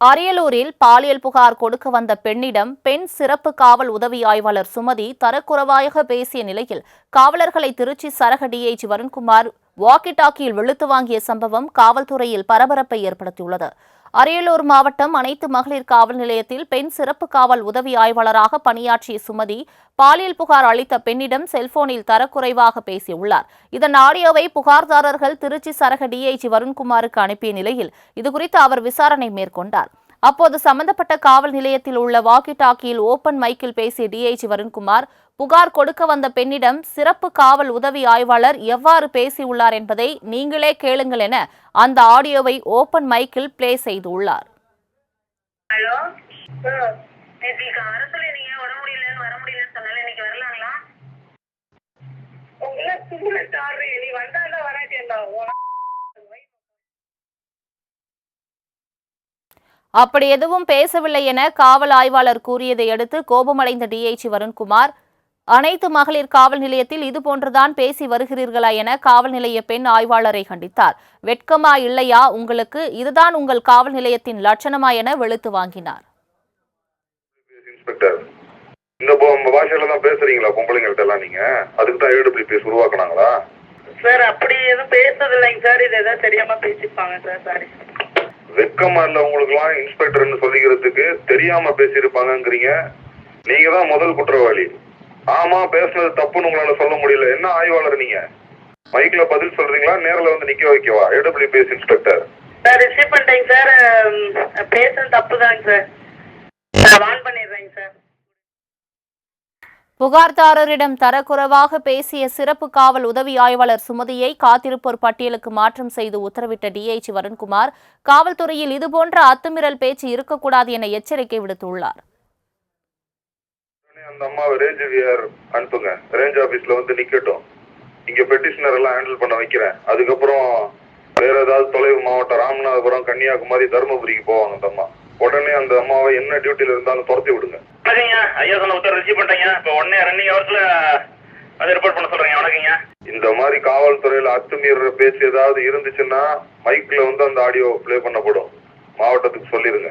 அரியலூரில் பாலியல் புகார் கொடுக்க வந்த பெண்ணிடம் பெண் சிறப்பு காவல் உதவி ஆய்வாளர் சுமதி தரக்குறைவாக பேசிய நிலையில் காவலர்களை திருச்சி சரக டிஐஜி வருண்குமார் வாக்கி டாக்கியில் வெளுத்து வாங்கிய சம்பவம் காவல்துறையில் பரபரப்பை ஏற்படுத்தியுள்ளது. அரியலூர் மாவட்டம் அனைத்து மகளிர் காவல் நிலையத்தில் பெண் சிறப்பு காவல் உதவி ஆய்வாளராக பணியாற்றிய சுமதி பாலியல் புகார் அளித்த பெண்ணிடம் செல்போனில் தரக்குறைவாக பேசியுள்ளார். இதன் ஆடியோவை புகார்தாரர்கள் திருச்சி சரக டிஐஜி வருண்குமாருக்கு அனுப்பிய நிலையில் இதுகுறித்து அவர் விசாரணை மேற்கொண்டார். அப்போது சம்பந்தப்பட்ட காவல் நிலையத்தில் உள்ள வாக்கி டாக்கியில் ஓபன் மைக்கில் பேசிய டிஐஜி வருண்குமார் புகார் கொடுக்க வந்த பெண்ணிடம் சிறப்பு காவல் உதவி ஆய்வாளர் எவ்வாறு பேசியுள்ளார் என்பதை நீங்களே கேளுங்கள் என அந்த ஆடியோவை ஓபன் மைக்கில் பிளே செய்துள்ளார். ஹலோ வர முடியலன்னு வர முடியலன்னு சொன்னால இன்னைக்கு வரலாங்களா? அப்படி எதுவும் பேசவில்லை என காவல் ஆய்வாளர் கூறியதை அடுத்து கோபமடைந்த டிஐஜி வருண்குமார் அனைத்து மகளிர் காவல் நிலையத்தில் இதுபோன்றுதான் பேசி வருகிறீர்களா என காவல் நிலைய பெண் ஆய்வாளரை கண்டித்தார். வெட்கமா இல்லையா உங்களுக்கு? இதுதான் உங்கள் காவல் நிலையத்தின் லட்சணமா என வெளுத்து வாங்கினார். இன்ஸ்பெக்டர் இந்த போ- உங்க பாஷையில தான் பேசுறீங்களா பொம்பளைங்கள்ட்ட எல்லாம் நீங்க? அதுக்கு தான் ஏடபிள்யூபிஎஸ் உருவாக்குனாங்களா? சார் அப்படி எதுவும் பேசுறது இல்லைங்க சார். இது ஏதாவது தெரியாம பேசிப்பாங்க சார். சாரி வெக்கமா இல்ல உங்களுக்குலாம் இன்ஸ்பெக்டர்னு சொல்லிக்கிறதுக்கு தெரியாம பேசியிருப்பாங்கங்கிறீங்க. நீங்க தான் முதல் குற்றவாளி. ஆமா பேசுனது தப்புன்னு உங்களால சொல்ல முடியல. என்ன ஆய்வாளர் நீங்க? மைக்ல பதில் சொல்றீங்களா? நேர்ல வந்து நிக்க வைக்கவா? AWPS inspector. சார் ரிசீவ் பண்ணிட்டேங்க சார். பேசுறது தப்பு தாங்க சார். வான் சார் புகார்தாரரிடம் தரக்குறைவாக பேசிய சிறப்பு காவல் உதவி ஆய்வாளர் சுமதியை காத்திருப்போர் பட்டியலுக்கு மாற்றம் செய்து உத்தரவிட்ட டிஐஜி வருண்குமார் காவல்துறையில் இதுபோன்ற அத்துமீறல் பேச்சு இருக்கக்கூடாது என எச்சரிக்கை விடுத்துள்ளார். அந்த அம்மாவை ரேஞ்ச் விஆர் அனுப்புங்க. ரேஞ்ச் ஆபீஸ்ல வந்து நிக்கட்டும். இங்க பெட்டிஷனர் எல்லாம் ஹேண்டில் பண்ண வைக்கிறேன். அதுக்கப்புறம் வேற ஏதாவது தொலைவு மாவட்டம் ராமநாதபுரம் கன்னியாகுமரி தருமபுரிக்கு போவாங்க அந்த அம்மா. உடனே அந்த அம்மாவை என்ன டியூட்டில இருந்தாலும் துரத்தி விடுங்க. வணக்கங்க ஐயா சொன்ன உத்தரவு ரிசீவ் பண்ணிட்டேங்க. இப்போ உடனே ரன்னிங் ஹவர்ஸில் அதை ரிப்போர்ட் பண்ண சொல்கிறேங்க வணக்கங்க. இந்த மாதிரி காவல்துறையில அத்துமீற பேச்சு ஏதாவது இருந்துச்சுன்னா மைக்ல வந்து அந்த ஆடியோ ப்ளே பண்ணப்படும். மாவட்டத்துக்கு சொல்லிருங்க.